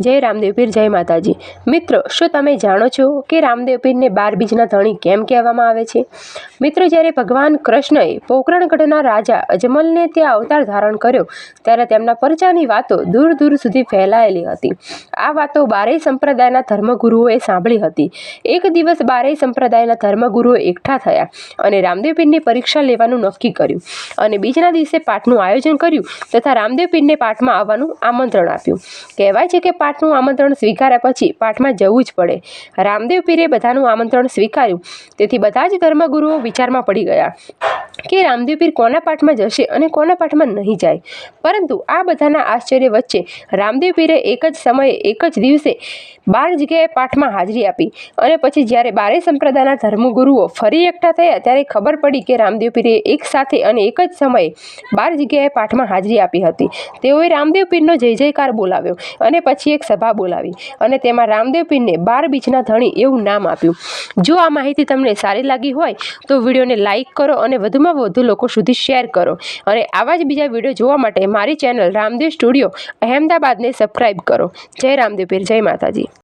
જય રામદેવ પીર, જય માતાજી. મિત્રો, શું તમે જાણો છો કે રામદેવ પીરને બાર બીજના ધણી કેમ કહેવામાં આવે છે? મિત્રો, જ્યારે ભગવાન કૃષ્ણએ પોકરણગઢના રાજા અજમલને ત્યાં અવતાર ધારણ કર્યો, ત્યારે તેમના પરચાની વાતો દૂર દૂર સુધી ફેલાયેલી હતી. આ વાતો બારેય સંપ્રદાયના ધર્મગુરુઓએ સાંભળી હતી. એક દિવસ બારેય સંપ્રદાયના ધર્મગુરુઓ એકઠા થયા અને રામદેવ પીરની પરીક્ષા લેવાનું નક્કી કર્યું અને બીજના દિવસે પાઠનું આયોજન કર્યું તથા રામદેવ પીરને પાઠમાં આવવાનું આમંત્રણ આપ્યું. કહેવાય છે કે પાઠનું આમંત્રણ સ્વીકાર્યા પછી પાઠમાં જવું જ પડે. રામદેવ પીરે બધાનું આમંત્રણ સ્વીકાર્યું. તેથી બધા જ ધર્મગુરુઓ વિચારમાં પડી ગયા. કે રામદેવ પીર કોના પાઠમાં જશે અને કોના પાઠમાં નહીં જાય? પરંતુ આ બધાના આશ્ચર્ય વચ્ચે રામદેવ પીરે એક જ સમયે, એક જ દિવસે બાર જગ્યાએ પાઠમાં હાજરી આપી અને પછી જ્યારે બારે સંપ્રદાયના ધર્મગુરુઓ ફરી એકઠા થયા ત્યારે ખબર પડી કે રામદેવ પીરે એક સાથે અને એક જ સમયે બાર જગ્યાએ પાઠમાં હાજરી આપી હતી. તેઓએ રામદેવ પીરનો જય જયકાર બોલાવ્યો અને પછી એક સભા બોલાવી અને તેમાં રામદેવ પીરને બાર બીચના ધણી એવું નામ આપ્યું. જો આ માહિતી તમને સારી લાગી હોય તો વિડીયોને લાઇક કરો અને વધુમાં વધુ લોકો સુધી શેર કરો. અને આવા જ બીજા વીડિયો જોવા માટે મારી ચેનલ રામદેવ સ્ટુડિયો અહેમદાબાદને સબસ્ક્રાઈબ કરો. જય રામદેવ પીર, જય માતાજી.